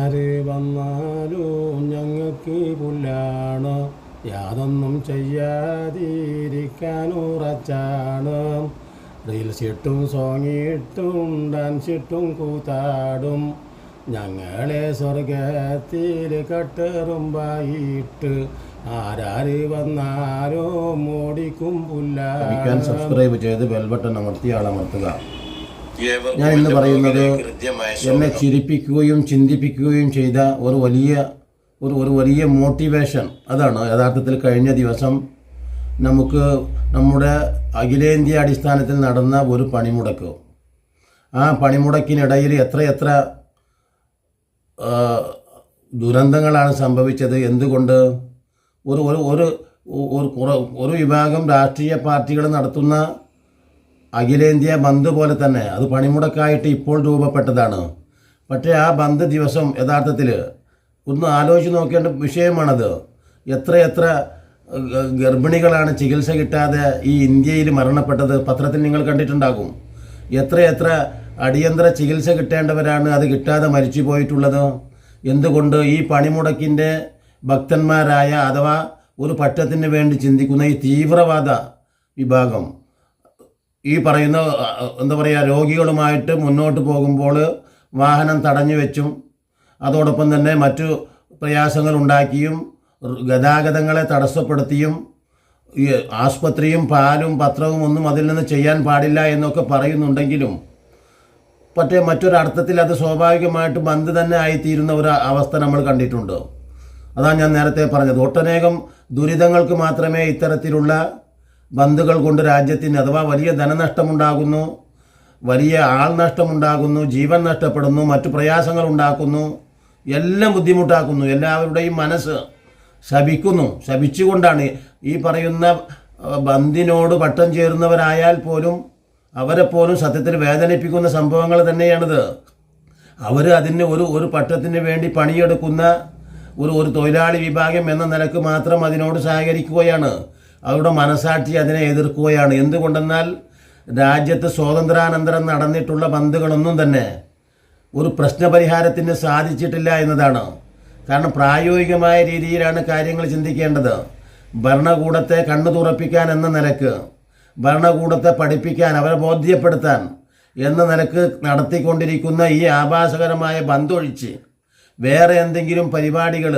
ആര് വന്നാലും ഞങ്ങൾക്ക് പുല്ലാണ്? യാതൊന്നും ചെയ്യാതിരിക്കാനുറച്ചാണ് റീൽസ് ഇട്ടും സോങ്ങിട്ടും ഡാൻസ് ഇട്ടും കൂത്താടും. ഞങ്ങളെ സ്വർഗത്തിൽ കട്ടറുമ്പായിട്ട് ആരാര് വന്നാരോ മോടിക്കും പുല്ലാൻ സബ്സ്ക്രൈബ് ചെയ്ത് ബെൽ ബട്ടൺ അമർത്തി ആളമർത്തുക. ഞാൻ ഇന്ന് പറയുന്നത് എന്നെ ചിരിപ്പിക്കുകയും ചിന്തിപ്പിക്കുകയും ചെയ്ത ഒരു വലിയ ഒരു ഒരു വലിയ മോട്ടിവേഷൻ അതാണ്. യഥാർത്ഥത്തിൽ കഴിഞ്ഞ ദിവസം നമുക്ക് നമ്മുടെ അഖിലേന്ത്യാ അടിസ്ഥാനത്തിൽ നടന്ന ഒരു പണിമുടക്ക്. ആ പണിമുടക്കിനിടയിൽ എത്രയെത്ര ദുരന്തങ്ങളാണ് സംഭവിച്ചത് എന്തുകൊണ്ട്? ഒരു ഒരു ഒരു ഒരു വിഭാഗം രാഷ്ട്രീയ പാർട്ടികൾ നടത്തുന്ന അഖിലേന്ത്യാ ബന്ദ് പോലെ തന്നെ അത് പണിമുടക്കായിട്ട് ഇപ്പോൾ രൂപപ്പെട്ടതാണ്. പക്ഷേ ആ ബന്ദ് ദിവസം യഥാർത്ഥത്തിൽ ഒന്ന് ആലോചിച്ച് നോക്കേണ്ട വിഷയമാണത്. എത്രയെത്ര എത്ര ഗർഭിണികളാണ് ചികിത്സ കിട്ടാതെ ഈ ഇന്ത്യയിൽ മരണപ്പെട്ടത് പത്രത്തിൽ നിങ്ങൾ കണ്ടിട്ടുണ്ടാകും. എത്രയെത്ര അടിയന്തര ചികിത്സ കിട്ടേണ്ടവരാണ് അത് കിട്ടാതെ മരിച്ചു പോയിട്ടുള്ളത്? എന്തുകൊണ്ട് ഈ പണിമുടക്കിന്റെ ഭക്തന്മാരായ അഥവാ ഒരു പറ്റത്തിന് വേണ്ടി ചിന്തിക്കുന്ന ഈ തീവ്രവാദ വിഭാഗം ഈ പറയുന്ന എന്താ പറയുക രോഗികളുമായിട്ട് മുന്നോട്ട് പോകുമ്പോൾ വാഹനം തടഞ്ഞു വെച്ചും അതോടൊപ്പം തന്നെ മറ്റു പ്രയാസങ്ങൾ ഉണ്ടാക്കിയും ഗതാഗതങ്ങളെ തടസ്സപ്പെടുത്തിയും ഈ ആസ്പത്രിയും പാലും പത്രവും ഒന്നും അതിൽ നിന്ന് ചെയ്യാൻ പാടില്ല എന്നൊക്കെ പറയുന്നുണ്ടെങ്കിലും പക്ഷേ മറ്റൊരർത്ഥത്തിൽ അത് സ്വാഭാവികമായിട്ട് ബന്ദ് തന്നെ ആയിത്തീരുന്ന ഒരു അവസ്ഥ നമ്മൾ കണ്ടിട്ടുണ്ട്. അതാണ് ഞാൻ നേരത്തെ പറഞ്ഞത്. ഒട്ടനേകം ദുരിതങ്ങൾക്ക് മാത്രമേ ഇത്തരത്തിലുള്ള ബന്ധുകൾ കൊണ്ട് രാജ്യത്തിന് അഥവാ വലിയ ധനനഷ്ടമുണ്ടാകുന്നു വലിയ ആൾ നഷ്ടമുണ്ടാകുന്നു ജീവൻ നഷ്ടപ്പെടുന്നു മറ്റു പ്രയാസങ്ങൾ ഉണ്ടാക്കുന്നു എല്ലാം ബുദ്ധിമുട്ടാക്കുന്നു. എല്ലാവരുടെയും മനസ്സ് ശപിക്കുന്നു. ശപിച്ചുകൊണ്ടാണ് ഈ പറയുന്ന ബന്ധിനോട് പട്ടം ചേരുന്നവരായാൽ പോലും അവരെ പോലും സത്യത്തിൽ വേദനിപ്പിക്കുന്ന സംഭവങ്ങൾ തന്നെയാണിത്. അവർ അതിന് ഒരു ഒരു പട്ടത്തിന് വേണ്ടി പണിയെടുക്കുന്ന ഒരു ഒരു തൊഴിലാളി വിഭാഗം എന്ന നിലയ്ക്ക് മാത്രം അതിനോട് സഹകരിക്കുകയാണ്. അവരുടെ മനസാക്ഷി അതിനെ എതിർക്കുകയാണ്. എന്തുകൊണ്ടെന്നാൽ രാജ്യത്ത് സ്വാതന്ത്ര്യാനന്തരം നടന്നിട്ടുള്ള ബന്ധുകളൊന്നും തന്നെ ഒരു പ്രശ്നപരിഹാരത്തിന് സാധിച്ചിട്ടില്ല എന്നതാണ്. കാരണം പ്രായോഗികമായ രീതിയിലാണ് കാര്യങ്ങൾ ചിന്തിക്കേണ്ടത്. ഭരണകൂടത്തെ കണ്ണു തുറപ്പിക്കാൻ എന്ന നിലയ്ക്ക് ഭരണകൂടത്തെ പഠിപ്പിക്കാൻ അവരെ ബോധ്യപ്പെടുത്താൻ എന്ന നിലയ്ക്ക് നടത്തിക്കൊണ്ടിരിക്കുന്ന ഈ ആഭാസകരമായ ബന്ധൊഴിച്ച് വേറെ എന്തെങ്കിലും പരിപാടികൾ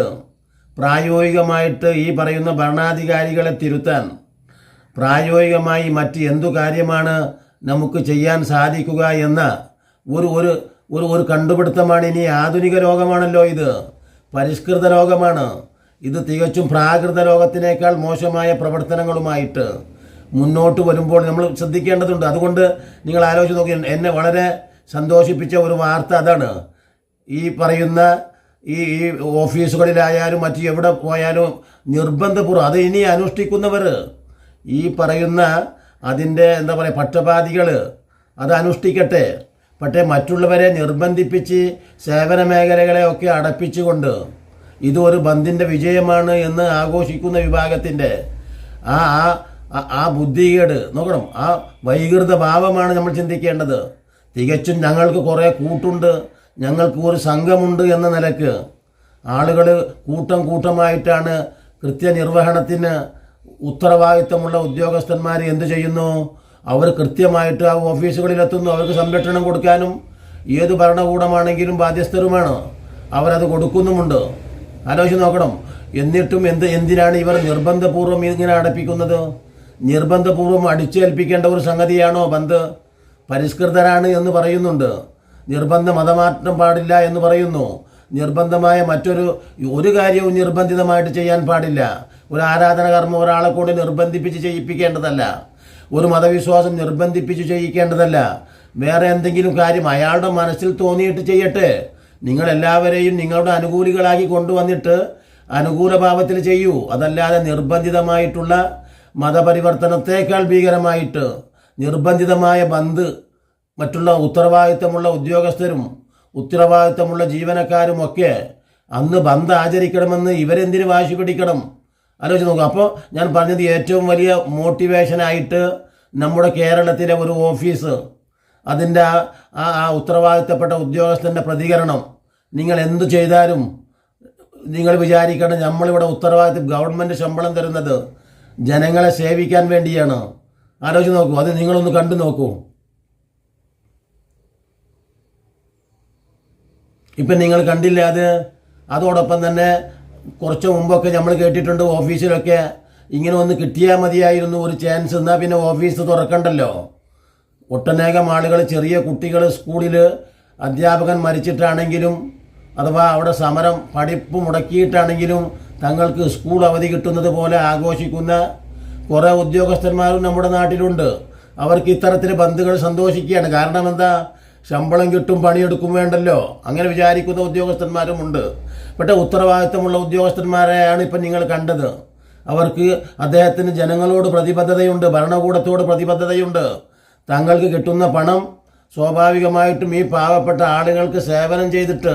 പ്രായോഗികമായിട്ട് ഈ പറയുന്ന ഭരണാധികാരികളെ തിരുത്താൻ പ്രായോഗികമായി മറ്റ് എന്തു കാര്യമാണ് നമുക്ക് ചെയ്യാൻ സാധിക്കുക എന്ന ഒരു ഒരു ഒരു ഒരു കണ്ടുപിടുത്തമാണ് ഇനി ആധുനിക രോഗമാണല്ലോ ഇത്. പരിഷ്കൃത രോഗമാണ് ഇത് തികച്ചും പ്രാകൃത രോഗത്തിനേക്കാൾ മോശമായ പ്രവർത്തനങ്ങളുമായിട്ട് മുന്നോട്ട് വരുമ്പോൾ നമ്മൾ ശ്രദ്ധിക്കേണ്ടതുണ്ട്. അതുകൊണ്ട് നിങ്ങൾ ആലോചിച്ച് നോക്കി എന്നെ വളരെ സന്തോഷിപ്പിച്ച ഒരു വാർത്ത അതാണ്. ഈ പറയുന്ന ഈ ഈ ഓഫീസുകളിലായാലും മറ്റു എവിടെ പോയാലും നിർബന്ധപൂർവം അത് ഇനി അനുഷ്ഠിക്കുന്നവർ ഈ പറയുന്ന അതിന്റെ എന്താ പറയുക പക്ഷപാതികൾ അത് അനുഷ്ഠിക്കട്ടെ. പക്ഷേ മറ്റുള്ളവരെ നിർബന്ധിപ്പിച്ച് സേവന മേഖലകളെയൊക്കെ അടപ്പിച്ചുകൊണ്ട് ഇത് ഒരു ബന്ദിന്റെ വിജയമാണ് എന്ന് ആഘോഷിക്കുന്ന വിഭാഗത്തിന്റെ ആ ആ ആ- ബുദ്ധികേട് നോക്കണം. ആ വൈകൃത ഭാവമാണ് നമ്മൾ ചിന്തിക്കേണ്ടത്. തികച്ചും ഞങ്ങൾക്ക് കുറേ കൂട്ടുണ്ട്. ഞങ്ങൾക്ക് ഒരു സംഘമുണ്ട് എന്ന നിലയ്ക്ക് ആളുകൾ കൂട്ടം കൂട്ടമായിട്ടാണ് കൃത്യനിർവഹണത്തിന് ഉത്തരവാദിത്തമുള്ള ഉദ്യോഗസ്ഥന്മാർ എന്തു ചെയ്യുന്നു? അവർ കൃത്യമായിട്ട് ആ ഓഫീസുകളിലെത്തുന്നു. അവർക്ക് സംരക്ഷണം കൊടുക്കാനും ഏത് ഭരണകൂടമാണെങ്കിലും ബാധ്യസ്ഥരുമാണ്. അവരത് കൊടുക്കുന്നുമുണ്ട്. ആലോചിച്ച് നോക്കണം. എന്നിട്ടും എന്ത് എന്തിനാണ് ഇവർ നിർബന്ധപൂർവം ഇങ്ങനെ അടപ്പിക്കുന്നത്? നിർബന്ധപൂർവം അടിച്ചേൽപ്പിക്കേണ്ട ഒരു സംഗതിയാണോ ബന്ദ് പരിഷ്കൃതരാണ് എന്ന് പറയുന്നുണ്ട്. നിർബന്ധ മതമാറ്റം പാടില്ല എന്ന് പറയുന്നു. നിർബന്ധമായ മറ്റൊരു ഒരു കാര്യവും നിർബന്ധിതമായിട്ട് ചെയ്യാൻ പാടില്ല. ഒരു ആരാധന കർമ്മം ഒരാളെ കൂടി നിർബന്ധിപ്പിച്ച് ചെയ്യിപ്പിക്കേണ്ടതല്ല. ഒരു മതവിശ്വാസം നിർബന്ധിപ്പിച്ച് ചെയ്യിക്കേണ്ടതല്ല. വേറെ എന്തെങ്കിലും കാര്യം അയാളുടെ മനസ്സിൽ തോന്നിയിട്ട് ചെയ്യട്ടെ. നിങ്ങളെല്ലാവരെയും നിങ്ങളുടെ അനുകൂലികളാക്കി കൊണ്ടുവന്നിട്ട് അനുകൂല ഭാവത്തിൽ ചെയ്യൂ. അതല്ലാതെ നിർബന്ധിതമായിട്ടുള്ള മതപരിവർത്തനത്തേക്കാൾ ഭീകരമായിട്ട് നിർബന്ധിതമായ ബന്ദ് മറ്റുള്ള ഉത്തരവാദിത്തമുള്ള ഉദ്യോഗസ്ഥരും ഉത്തരവാദിത്തമുള്ള ജീവനക്കാരും ഒക്കെ അന്ന് ബന്ധ ആചരിക്കണമെന്ന് ഇവരെന്തിനു വാശി പിടിക്കണം? ആലോചിച്ച് നോക്കുക അപ്പോൾ ഞാൻ പറഞ്ഞത് ഏറ്റവും വലിയ മോട്ടിവേഷനായിട്ട് നമ്മുടെ കേരളത്തിലെ ഒരു ഓഫീസ് അതിന്റെ ആ ആ- ഉത്തരവാദിത്തപ്പെട്ട ഉദ്യോഗസ്ഥന്റെ പ്രതികരണം നിങ്ങൾ എന്തു ചെയ്താലും നിങ്ങൾ വിചാരിക്കണം നമ്മളിവിടെ ഉത്തരവാദിത്വം ഗവൺമെന്റ് ശമ്പളം തരുന്നത് ജനങ്ങളെ സേവിക്കാൻ വേണ്ടിയാണ്. ആലോചിച്ച് നോക്കൂ. അത് നിങ്ങളൊന്ന് കണ്ടു നോക്കൂ. ഇപ്പം നിങ്ങൾ കണ്ടില്ല അത്? അതോടൊപ്പം തന്നെ കുറച്ച് മുമ്പൊക്കെ നമ്മൾ കേട്ടിട്ടുണ്ട് ഓഫീസിലൊക്കെ ഇങ്ങനെ ഒന്ന് കിട്ടിയാൽ മതിയായിരുന്നു ഒരു ചാൻസ് എന്നാൽ പിന്നെ ഓഫീസ് തുറക്കണ്ടല്ലോ. ഒട്ടനേകം ആളുകൾ ചെറിയ കുട്ടികൾ സ്കൂളിൽ അധ്യാപകൻ മരിച്ചിട്ടാണെങ്കിലും അഥവാ അവിടെ സമരം പഠിപ്പ് മുടക്കിയിട്ടാണെങ്കിലും തങ്ങൾക്ക് സ്കൂൾ അവധി കിട്ടുന്നത് പോലെ ആഘോഷിക്കുന്ന കുറേ ഉദ്യോഗസ്ഥന്മാരും നമ്മുടെ നാട്ടിലുണ്ട്. അവർക്ക് ഇത്തരത്തിൽ ബന്ധുക്കൾ സന്തോഷിക്കുകയാണ്. കാരണം എന്താ? ശമ്പളം കിട്ടും പണിയെടുക്കും വേണ്ടല്ലോ. അങ്ങനെ വിചാരിക്കുന്ന ഉദ്യോഗസ്ഥന്മാരുമുണ്ട് പക്ഷേ ഉത്തരവാദിത്തമുള്ള ഉദ്യോഗസ്ഥന്മാരെയാണ് ഇപ്പം നിങ്ങൾ കണ്ടത്. അവർക്ക് അദ്ദേഹത്തിന് ജനങ്ങളോട് പ്രതിബദ്ധതയുണ്ട് ഭരണകൂടത്തോട് പ്രതിബദ്ധതയുണ്ട്. തങ്ങൾക്ക് കിട്ടുന്ന പണം സ്വാഭാവികമായിട്ടും ഈ പാവപ്പെട്ട ആളുകൾക്ക് സേവനം ചെയ്തിട്ട്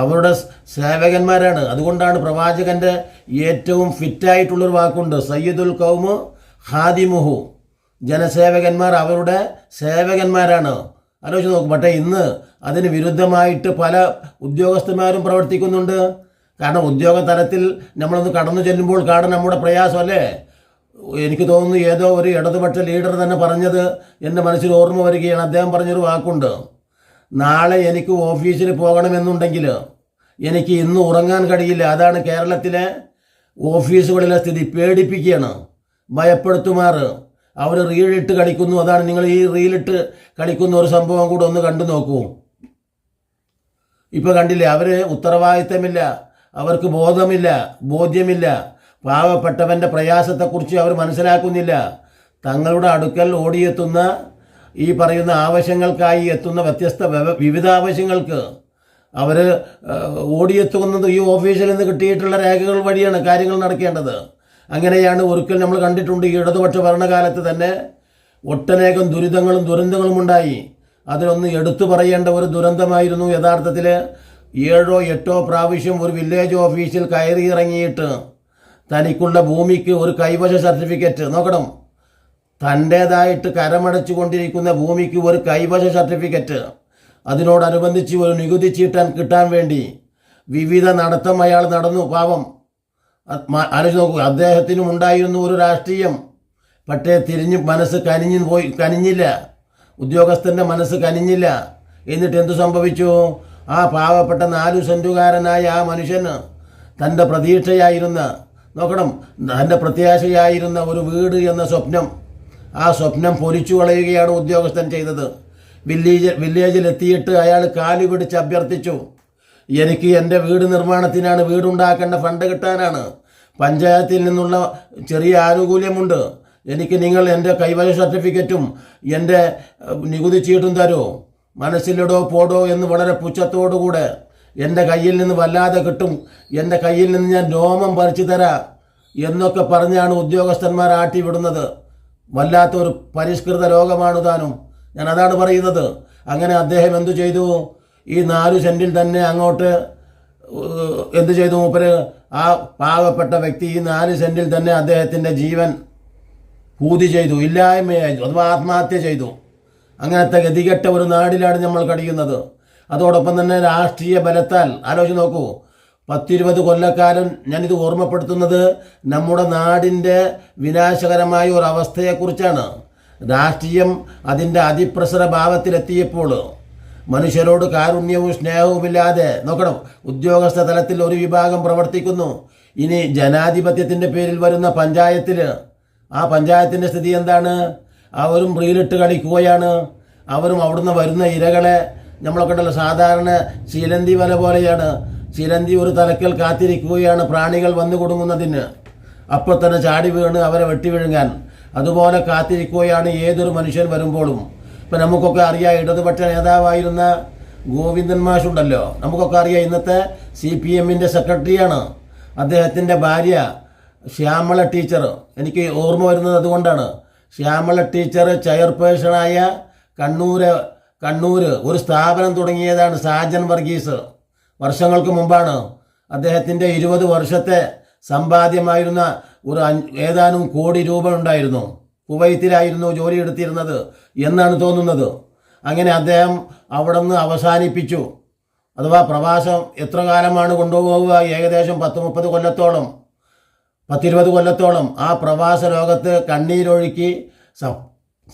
അവരുടെ സേവകന്മാരാണ്. അതുകൊണ്ടാണ് പ്രവാചകന്റെ ഏറ്റവും ഫിറ്റായിട്ടുള്ളൊരു വാക്കുണ്ട് സയ്യിദുൽ കൗമ് ഹാദിമുഹു ജനസേവകന്മാർ അവരുടെ സേവകന്മാരാണ്. ആലോചിച്ച് നോക്കും പക്ഷേ ഇന്ന് അതിന് വിരുദ്ധമായിട്ട് പല ഉദ്യോഗസ്ഥന്മാരും പ്രവർത്തിക്കുന്നുണ്ട്. കാരണം ഉദ്യോഗ തലത്തിൽ നമ്മളൊന്ന് കടന്നു ചെല്ലുമ്പോൾ കാണാൻ നമ്മുടെ പ്രയാസമല്ലേ? എനിക്ക് തോന്നുന്നു ഏതോ ഒരു ഇടതുപക്ഷ ലീഡർ തന്നെ പറഞ്ഞത് എന്റെ മനസ്സിൽ ഓർമ്മ വരികയാണ്. അദ്ദേഹം പറഞ്ഞൊരു വാക്കുണ്ട്. നാളെ എനിക്ക് ഓഫീസിൽ പോകണമെന്നുണ്ടെങ്കിൽ എനിക്ക് ഇന്ന് ഉറങ്ങാൻ കഴിയില്ല. അതാണ് കേരളത്തിലെ ഓഫീസുകളിലെ സ്ഥിതി. പേടിപ്പിക്കുകയാണ്. ഭയപ്പെടുത്തുമാറ്. അവർ റീലിട്ട് കളിക്കുന്നു. അതാണ് നിങ്ങൾ ഈ റീലിട്ട് കളിക്കുന്ന ഒരു സംഭവം കൂടെ ഒന്ന് കണ്ടു നോക്കൂ. ഇപ്പോൾ കണ്ടില്ലേ അവർ ഉത്തരവാദിത്തമില്ല അവർക്ക് ബോധമില്ല ബോധ്യമില്ല പാവപ്പെട്ടവന്റെ പ്രയാസത്തെക്കുറിച്ച് അവർ മനസ്സിലാക്കുന്നില്ല. തങ്ങളുടെ അടുക്കൽ ഓടിയെത്തുന്ന ഈ പറയുന്ന ആവശ്യങ്ങൾക്കായി എത്തുന്ന വ്യത്യസ്ത വിവിധ ആവശ്യങ്ങൾക്ക് അവർ ഓടിയെത്തുന്നത് ഈ ഓഫീസിൽ നിന്ന് കിട്ടിയിട്ടുള്ള രേഖകൾ വഴിയാണ് കാര്യങ്ങൾ നടക്കേണ്ടത്. അങ്ങനെയാണ് ഒരിക്കൽ നമ്മൾ കണ്ടിട്ടുണ്ട് ഈ ഇടതുപക്ഷ ഭരണകാലത്ത് തന്നെ ഒട്ടനേകം ദുരിതങ്ങളും ദുരന്തങ്ങളും ഉണ്ടായി. അതിലൊന്ന് എടുത്തു പറയേണ്ട ഒരു ദുരന്തമായിരുന്നു യഥാർത്ഥത്തിൽ ഏഴോ എട്ടോ പ്രാവശ്യം ഒരു വില്ലേജ് ഓഫീസിൽ കയറി ഇറങ്ങിയിട്ട് തനിക്കുള്ള ഭൂമിക്ക് ഒരു കൈവശ സർട്ടിഫിക്കറ്റ് നോക്കണം. തന്റേതായിട്ട് കരമടച്ചു കൊണ്ടിരിക്കുന്ന ഭൂമിക്ക് ഒരു കൈവശ സർട്ടിഫിക്കറ്റ് അതിനോടനുബന്ധിച്ച് ഒരു നികുതി ചീട്ടാൻ കിട്ടാൻ വേണ്ടി വിവിധ നടത്തം അയാൾ നടന്നു. പാവം. ആലോചിച്ച് നോക്കുക അദ്ദേഹത്തിനും ഉണ്ടായിരുന്നു ഒരു രാഷ്ട്രീയം. പക്ഷേ തിരിഞ്ഞ് മനസ്സ് കനിഞ്ഞു പോയി കനിഞ്ഞില്ല. ഉദ്യോഗസ്ഥന്റെ മനസ്സ് കനിഞ്ഞില്ല. എന്നിട്ട് എന്തു സംഭവിച്ചു? ആ പാവപ്പെട്ട നാലു സെന്റുകാരനായ ആ മനുഷ്യന് തന്റെ പ്രതീക്ഷയായിരുന്ന നോക്കണം തന്റെ പ്രത്യാശയായിരുന്ന ഒരു വീട് എന്ന സ്വപ്നം ആ സ്വപ്നം പൊരിച്ചു കളയുകയാണ് ഉദ്യോഗസ്ഥൻ ചെയ്തത്. വില്ലേജ് വില്ലേജിലെത്തിയിട്ട് അയാൾ കാലു പിടിച്ച് അഭ്യർത്ഥിച്ചു. എനിക്ക് എന്റെ വീട് നിർമ്മാണത്തിനാണ് വീടുണ്ടാക്കേണ്ട ഫണ്ട് കിട്ടാനാണ്. പഞ്ചായത്തിൽ നിന്നുള്ള ചെറിയ ആനുകൂല്യമുണ്ട്. എനിക്ക് നിങ്ങൾ എന്റെ കൈവശ സർട്ടിഫിക്കറ്റും എന്റെ നികുതി ചീട്ടും തരൂ? മനസ്സിലിടോ പോടോ എന്ന് വളരെ പുച്ഛത്തോടുകൂടെ എന്റെ കയ്യിൽ നിന്ന് വല്ലാതെ കിട്ടും. എന്റെ കയ്യിൽ നിന്ന് ഞാൻ രോമം പറിച്ചു തരാം എന്നൊക്കെ പറഞ്ഞാണ് ഉദ്യോഗസ്ഥന്മാർ ആട്ടിവിടുന്നത് വല്ലാത്തൊരു പരിഷ്കൃത ലോകമാണ് താനും. ഞാൻ അതാണ് പറയുന്നത്. അങ്ങനെ അദ്ദേഹം എന്തു ചെയ്തു? ഈ നാല് സെന്റിൽ തന്നെ അങ്ങോട്ട് എന്ത് ചെയ്തു മൂപ്പര്? ആ പാവപ്പെട്ട വ്യക്തി ഈ നാല് സെന്റിൽ തന്നെ അദ്ദേഹത്തിന്റെ ജീവൻ പൂതി ചെയ്തു ഇല്ലായ്മയായി അഥവാ ആത്മഹത്യ ചെയ്തു. അങ്ങനത്തെ ഗതികെട്ട ഒരു നാടിലാണ് നമ്മൾ കഴിയുന്നത് അതോടൊപ്പം തന്നെ രാഷ്ട്രീയ ബലത്താൽ ആലോചിച്ച് നോക്കൂ പത്തിരുപത് കൊല്ലക്കാലം ഞാനിത് ഓർമ്മപ്പെടുത്തുന്നത് നമ്മുടെ നാടിന്റെ വിനാശകരമായ ഒരു അവസ്ഥയെക്കുറിച്ചാണ്. രാഷ്ട്രീയം അതിന്റെ അതിപ്രസര ഭാവത്തിലെത്തിയപ്പോൾ മനുഷ്യരോട് കാരുണ്യവും സ്നേഹവുമില്ലാതെ നോക്കണം ഉദ്യോഗസ്ഥ തലത്തിൽ ഒരു വിഭാഗം പ്രവർത്തിക്കുന്നു. ഇനി ജനാധിപത്യത്തിന്റെ പേരിൽ വരുന്ന പഞ്ചായത്തിൽ ആ പഞ്ചായത്തിന്റെ സ്ഥിതി എന്താണ്? അവരും റീലിട്ട് കളിക്കുകയാണ്. അവരും അവിടുന്ന് വരുന്ന ഇരകളെ നമ്മളൊക്കെ ഉണ്ടല്ലോ സാധാരണ ശീലന്തി വല പോലെയാണ്. ശീലന്തി ഒരു തലക്കൽ കാത്തിരിക്കുകയാണ് പ്രാണികൾ വന്നു കൊടുങ്ങുന്നതിന്. അപ്പോൾ തന്നെ ചാടി വീണ് അവരെ വെട്ടി വിഴുങ്ങാൻ. അതുപോലെ കാത്തിരിക്കുകയാണ് ഏതൊരു മനുഷ്യൻ വരുമ്പോഴും. ഇപ്പം നമുക്കൊക്കെ അറിയാം ഇടതുപക്ഷ നേതാവായിരുന്ന ഗോവിന്ദൻ മാഷുണ്ടല്ലോ. നമുക്കൊക്കെ അറിയാം ഇന്നത്തെ സി പി എമ്മിന്റെ സെക്രട്ടറിയാണ്. അദ്ദേഹത്തിന്റെ ഭാര്യ ശ്യാമള ടീച്ചർ. എനിക്ക് ഓർമ്മ വരുന്നത് അതുകൊണ്ടാണ്. ശ്യാമള ടീച്ചർ ചെയർപേഴ്സണായ കണ്ണൂര് കണ്ണൂർ ഒരു സ്ഥാപനം തുടങ്ങിയതാണ് സാജൻ വർഗീസ്. വർഷങ്ങൾക്ക് മുമ്പാണ് അദ്ദേഹത്തിന്റെ ഇരുപത് വർഷത്തെ സമ്പാദ്യമായിരുന്ന ഒരു ഏതാനും കോടി രൂപ ഉണ്ടായിരുന്നു. കുവൈത്തിലായിരുന്നു ജോലി എടുത്തിരുന്നത് എന്നാണ് തോന്നുന്നത്. അങ്ങനെ അദ്ദേഹം അവിടെ നിന്ന് അവസാനിപ്പിച്ചു. അഥവാ പ്രവാസം എത്ര കാലമാണ് കൊണ്ടുപോവുക? ഏകദേശം പത്ത് മുപ്പത് കൊല്ലത്തോളം. പത്തിരുപത് കൊല്ലത്തോളം ആ പ്രവാസ ലോകത്ത് കണ്ണീരൊഴുക്കി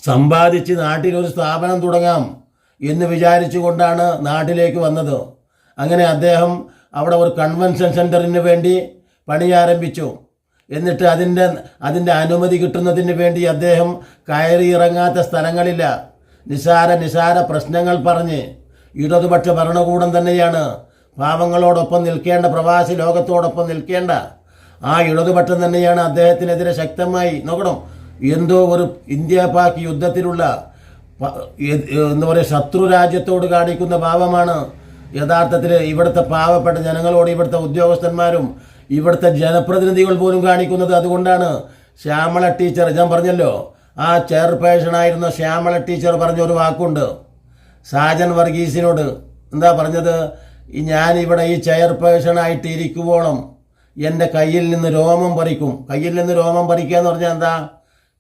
സമ്പാദിച്ച് നാട്ടിലൊരു സ്ഥാപനം തുടങ്ങാം എന്ന് വിചാരിച്ചുകൊണ്ടാണ് നാട്ടിലേക്ക് വന്നത്. അങ്ങനെ അദ്ദേഹം അവിടെ ഒരു കൺവെൻഷൻ സെന്ററിന് വേണ്ടി പണി ആരംഭിച്ചു. എന്നിട്ട് അതിന്റെ അതിന്റെ അനുമതി കിട്ടുന്നതിന് വേണ്ടി അദ്ദേഹം കയറി ഇറങ്ങാത്ത സ്ഥലങ്ങളില്ല. നിസാര നിസാര പ്രശ്നങ്ങൾ പറഞ്ഞ്. ഇടതുപക്ഷ ഭരണകൂടം തന്നെയാണ്. പാവങ്ങളോടൊപ്പം നിൽക്കേണ്ട പ്രവാസി ലോകത്തോടൊപ്പം നിൽക്കേണ്ട. ആ ഇടതുപക്ഷം തന്നെയാണ് അദ്ദേഹത്തിനെതിരെ ശക്തമായി നോക്കണം? എന്തോ ഒരു ഇന്ത്യ പാക് യുദ്ധത്തിലുള്ള എന്താ പറയുക ശത്രു രാജ്യത്തോട് കാണിക്കുന്ന ഭാവമാണ് യഥാർത്ഥത്തിൽ ഇവിടുത്തെ പാവപ്പെട്ട ജനങ്ങളോട് ഇവിടുത്തെ ഉദ്യോഗസ്ഥന്മാരും ഇവിടുത്തെ ജനപ്രതിനിധികൾ പോലും കാണിക്കുന്നത് അതുകൊണ്ടാണ്. ശ്യാമള ടീച്ചർ ഞാൻ പറഞ്ഞല്ലോ ആ ചെയർപേഴ്സൺ ആയിരുന്ന ശ്യാമള ടീച്ചർ പറഞ്ഞ ഒരു വാക്കുണ്ട്. സാജൻ വർഗീസിനോട് എന്താ പറഞ്ഞത്? ഈ ഞാനിവിടെ ഈ ചെയർപേഴ്സൺ ആയിട്ട് ഇരിക്കുവോളം എന്റെ കയ്യിൽ നിന്ന് രോമം പറിക്കും. കയ്യിൽ നിന്ന് രോമം പറിക്കുക എന്ന് പറഞ്ഞാൽ എന്താ?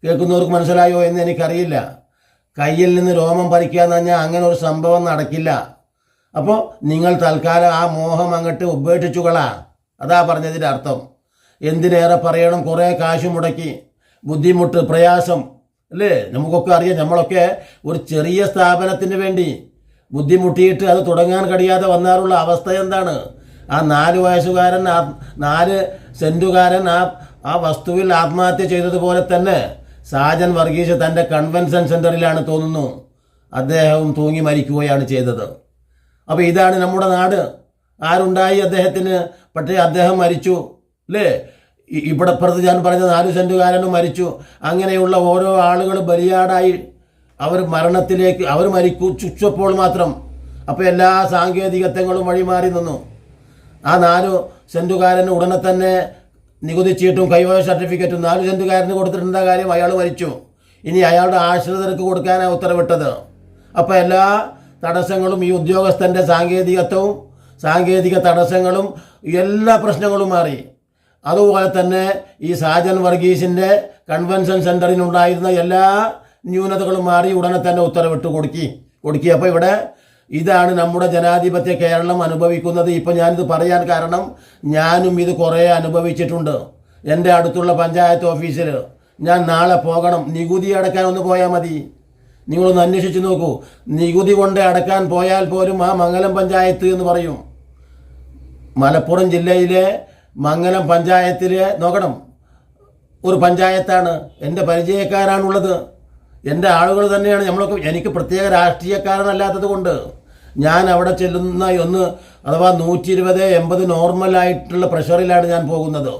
കേൾക്കുന്നവർക്ക് മനസ്സിലായോ എന്ന് എനിക്കറിയില്ല. കയ്യിൽ നിന്ന് രോമം പറിക്കുക എന്ന് പറഞ്ഞാൽ അങ്ങനെ ഒരു സംഭവം നടക്കില്ല. അപ്പോൾ നിങ്ങൾ തൽക്കാലം ആ മോഹം അങ്ങോട്ട് ഉപേക്ഷിച്ചുകളാ അതാ പറഞ്ഞതിന്റെ അർത്ഥം. എന്തിനേറെ പറയണം? കുറേ കാശ് മുടക്കി. ബുദ്ധിമുട്ട് പ്രയാസം. അല്ലേ? നമുക്കൊക്കെ അറിയാം നമ്മളൊക്കെ ഒരു ചെറിയ സ്ഥാപനത്തിന് വേണ്ടി ബുദ്ധിമുട്ടിയിട്ട് അത് തുടങ്ങാൻ കഴിയാതെ വന്നാലുള്ള അവസ്ഥ എന്താണ്? ആ നാല് വയസ്സുകാരൻ ആ നാല് സെന്റുകാരൻ ആ ആ വസ്തുവിൽ ആത്മഹത്യ ചെയ്തതുപോലെ തന്നെ സാജൻ വർഗീസ് തന്റെ കൺവെൻഷൻ സെന്ററിലാണ് തോന്നുന്നു. അദ്ദേഹവും തൂങ്ങി മരിക്കുകയാണ് ചെയ്തത്. അപ്പോൾ ഇതാണ് നമ്മുടെ നാട്. ആരുണ്ടായി അദ്ദേഹത്തിന്? പക്ഷേ അദ്ദേഹം മരിച്ചു അല്ലേ ഇവിടെ ഞാൻ പറഞ്ഞ നാല് സെന്റുകാരനും മരിച്ചു. അങ്ങനെയുള്ള ഓരോ ആളുകൾ ബലിയാടായി. അവർ മരണത്തിലേക്ക് അവർ മരിക്കുച്ചപ്പോൾ മാത്രം. അപ്പോൾ എല്ലാ സാങ്കേതികത്വങ്ങളും വഴിമാറി നിന്നു. ആ നാല് സെന്റുകാരന് ഉടനെ തന്നെ നികുതി ചീട്ടും കൈവശ സർട്ടിഫിക്കറ്റും നാല് സെന്റുകാരന് കൊടുത്തിട്ടുണ്ട കാര്യം അയാൾ മരിച്ചു. ഇനി അയാളുടെ ആശ്രിതർക്ക് കൊടുക്കാനാണ് ഉത്തരവിട്ടത്. അപ്പോൾ എല്ലാ തടസ്സങ്ങളും ഈ ഉദ്യോഗസ്ഥന്റെ സാങ്കേതികത്വവും സാങ്കേതിക തടസ്സങ്ങളും എല്ലാ പ്രശ്നങ്ങളും മാറി. അതുപോലെ തന്നെ ഈ സാജൻ വർഗീസിന്റെ കൺവെൻഷൻ സെന്ററിനുണ്ടായിരുന്ന എല്ലാ ന്യൂനതകളും മാറി ഉടനെ തന്നെ ഉത്തരവിട്ട് കൊടുക്കി. കൊടുക്കി അപ്പോൾ ഇവിടെ ഇതാണ് നമ്മുടെ ജനാധിപത്യ കേരളം അനുഭവിക്കുന്നത്. ഇപ്പം ഞാനിത് പറയാൻ കാരണം ഞാനും ഇത് കുറേ അനുഭവിച്ചിട്ടുണ്ട്. എന്റെ അടുത്തുള്ള പഞ്ചായത്ത് ഓഫീസിൽ ഞാൻ നാളെ പോകണം. നികുതി അടക്കാൻ ഒന്ന് പോയാൽ മതി. നിങ്ങളൊന്ന് അന്വേഷിച്ച് നോക്കൂ. നികുതി കൊണ്ട് അടക്കാൻ പോയാൽ പോലും ആ മംഗലം പഞ്ചായത്ത് എന്ന് പറയും. മലപ്പുറം ജില്ലയിലെ മംഗലം പഞ്ചായത്തിലെ നോക്കണം ഒരു പഞ്ചായത്താണ്. എന്റെ പരിചയക്കാരാണുള്ളത്. എന്റെ ആളുകൾ തന്നെയാണ്. നമ്മളൊക്കെ എനിക്ക് പ്രത്യേക രാഷ്ട്രീയക്കാരനല്ലാത്തത് കൊണ്ട് ഞാൻ അവിടെ ചെല്ലുന്ന ഒന്ന് അഥവാ നൂറ്റി ഇരുപത് എൺപത് നോർമലായിട്ടുള്ള പ്രഷറിലാണ് ഞാൻ പോകുന്നത്.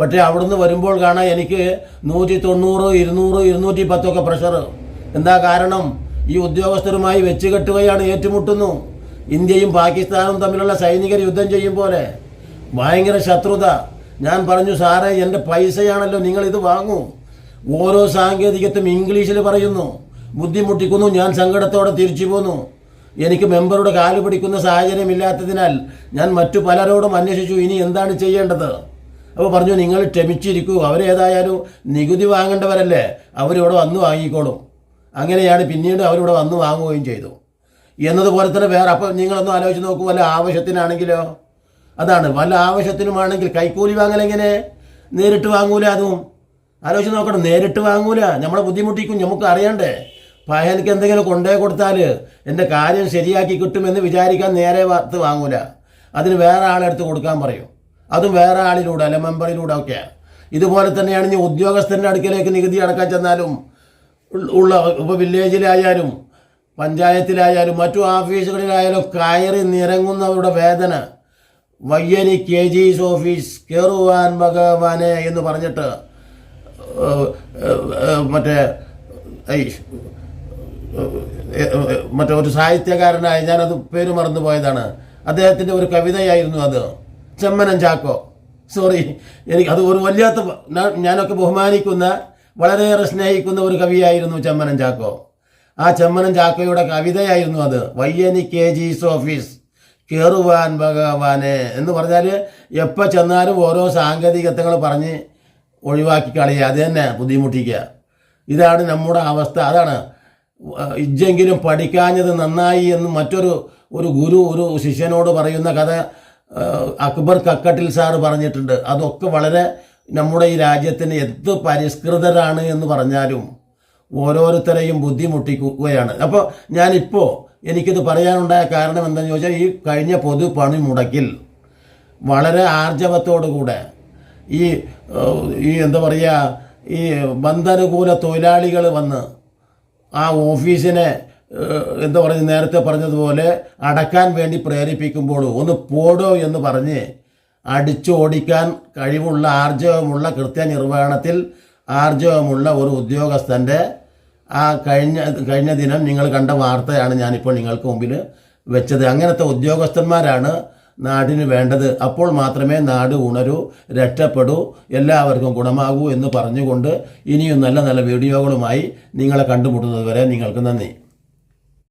പക്ഷേ അവിടുന്ന് വരുമ്പോൾ കാണാൻ എനിക്ക് നൂറ്റി തൊണ്ണൂറ് ഇരുന്നൂറ് ഇരുന്നൂറ്റി പത്തൊക്കെ പ്രഷർ എന്താ കാരണം? ഈ ഉദ്യോഗസ്ഥരുമായി വെച്ച് കെട്ടുകയാണ് ഏറ്റുമുട്ടുന്നു. ഇന്ത്യയും പാകിസ്ഥാനും തമ്മിലുള്ള സൈനികർ യുദ്ധം ചെയ്യും പോലെ. ഭയങ്കര ശത്രുത. ഞാൻ പറഞ്ഞു സാറേ എന്റെ പൈസയാണല്ലോ നിങ്ങൾ ഇത് വാങ്ങൂ. ഓരോ സാങ്കേതികത്വം ഇംഗ്ലീഷിൽ പറയുന്നു. ബുദ്ധിമുട്ടിക്കുന്നു ഞാൻ സങ്കടത്തോടെ തിരിച്ചു പോന്നു. എനിക്ക് മെമ്പറുടെ കാൽ പിടിക്കുന്ന സാഹചര്യമില്ലാത്തതിനാൽ ഞാൻ മറ്റു പലരോടും അന്വേഷിച്ചു ഇനി എന്താണ് ചെയ്യേണ്ടത്? അപ്പോൾ പറഞ്ഞു നിങ്ങൾ ക്ഷമിച്ചിരിക്കൂ അവരേതായാലും നികുതി വാങ്ങേണ്ടവരല്ലേ അവരിവിടെ വന്ന് വാങ്ങിക്കോളും. അങ്ങനെയാണ് പിന്നീട് അവരിവിടെ വന്ന് വാങ്ങുകയും ചെയ്തു. എന്നതുപോലെ തന്നെ വേറെ അപ്പോൾ നിങ്ങളൊന്ന് ആലോചിച്ച് നോക്കൂ വല്ല ആവശ്യത്തിനാണെങ്കിലോ? അതാണ് വല്ല ആവശ്യത്തിനുമാണെങ്കിൽ കൈക്കൂലി വാങ്ങലെങ്ങനെ നേരിട്ട് വാങ്ങൂല അതും. ആലോചിച്ച് നോക്കണം നേരിട്ട് വാങ്ങൂല. നമ്മളെ ബുദ്ധിമുട്ടിക്കും നമുക്ക് അറിയണ്ടേ? പഹനക്ക് എന്തെങ്കിലും കൊണ്ടേ കൊടുത്താൽ എന്റെ കാര്യം ശരിയാക്കി കിട്ടുമെന്ന് വിചാരിക്കാൻ നേരെ വാർത്ത് വാങ്ങൂല. അതിന് വേറെ ആളെടുത്ത് കൊടുക്കാൻ പറയും. അതും വേറെ ആളിലൂടെ അല്ല മെമ്പറിലൂടെ ഒക്കെ. ഇതുപോലെ തന്നെയാണ് ഇനി ഉദ്യോഗസ്ഥന്റെ അടുക്കലേക്ക് നികുതി അടക്കാൻ ചെന്നാലും ഉള്ള ഇപ്പോൾ വില്ലേജിലായാലും പഞ്ചായത്തിലായാലും മറ്റു ഓഫീസുകളിലായാലും കയറി നിറങ്ങുന്നവരുടെ വേദന. വയ്യനി കെ ജിസ് ഓഫീസ് കയറുവാൻ ഭഗവാനെ എന്ന് പറഞ്ഞിട്ട് മറ്റേ മറ്റേ ഒരു സാഹിത്യകാരനായ ഞാനത് പേര് മറന്നുപോയതാണ് അദ്ദേഹത്തിന്റെ ഒരു കവിതയായിരുന്നു അത്. ചെമ്മനം ചാക്കോ. സോറി എനിക്ക് അത് ഒരു വല്ലാത്ത ഞാനൊക്കെ ബഹുമാനിക്കുന്ന വളരെയേറെ സ്നേഹിക്കുന്ന ഒരു കവിയായിരുന്നു ചെമ്മനം ചാക്കോ. ആ ചെമ്മനം ചാക്കോയുടെ കവിതയായിരുന്നു അത്. വയ്യനി കെ ജി ഓഫീസ് കയറുവാൻ ഭഗവാനെ എന്ന് പറഞ്ഞാൽ എപ്പോൾ ചെന്നാലും ഓരോ സാങ്കേതികത്വങ്ങൾ പറഞ്ഞ് ഒഴിവാക്കി കളയുക. അത് തന്നെ ബുദ്ധിമുട്ടിക്കുക. ഇതാണ് നമ്മുടെ അവസ്ഥ. അതാണ് ഇജ്ജെങ്കിലും പഠിക്കാഞ്ഞത് നന്നായി എന്ന് മറ്റൊരു ഒരു ഗുരു ഒരു ശിഷ്യനോട് പറയുന്ന കഥ അക്ബർ കക്കട്ടിൽ സാർ പറഞ്ഞിട്ടുണ്ട്. അതൊക്കെ വളരെ നമ്മുടെ ഈ രാജ്യത്തിന് എന്ത് പരിഷ്കൃതരാണ് എന്ന് പറഞ്ഞാലും ഓരോരുത്തരെയും ബുദ്ധിമുട്ടിക്കുകയാണ്. അപ്പോൾ ഞാനിപ്പോൾ എനിക്കിത് പറയാനുണ്ടായ കാരണം എന്താണെന്ന് ചോദിച്ചാൽ ഈ കഴിഞ്ഞ പൊതു പണി മുടക്കിൽ വളരെ ആർജവത്തോടുകൂടെ ഈ ഈ എന്താ പറയുക ഈ ബന്ധനുകൂല തൊഴിലാളികൾ വന്ന് ആ ഓഫീസിനെ എന്താ പറയുക നേരത്തെ പറഞ്ഞതുപോലെ അടക്കാൻ വേണ്ടി പ്രേരിപ്പിക്കുമ്പോൾ ഒന്ന് പോടോ എന്ന് പറഞ്ഞ് അടിച്ചോടിക്കാൻ കഴിവുള്ള ആർജവമുള്ള കൃത്യനിർവഹണത്തിൽ ആർജവമുള്ള ഒരു ഉദ്യോഗസ്ഥന്റെ ആ കഴിഞ്ഞ കഴിഞ്ഞ ദിനം നിങ്ങൾ കണ്ട വാർത്തയാണ് ഞാനിപ്പോൾ നിങ്ങൾക്ക് മുമ്പിൽ വെച്ചത്. അങ്ങനത്തെ ഉദ്യോഗസ്ഥന്മാരാണ് നാടിന് വേണ്ടത്. അപ്പോൾ മാത്രമേ നാട് ഉണരൂ രക്ഷപ്പെടൂ എല്ലാവർക്കും ഗുണമാകൂ എന്ന് പറഞ്ഞുകൊണ്ട് ഇനിയും നല്ല നല്ല വീഡിയോകളുമായി നിങ്ങളെ കണ്ടുമുട്ടുന്നത് വരെ നിങ്ങൾക്ക് നന്ദി.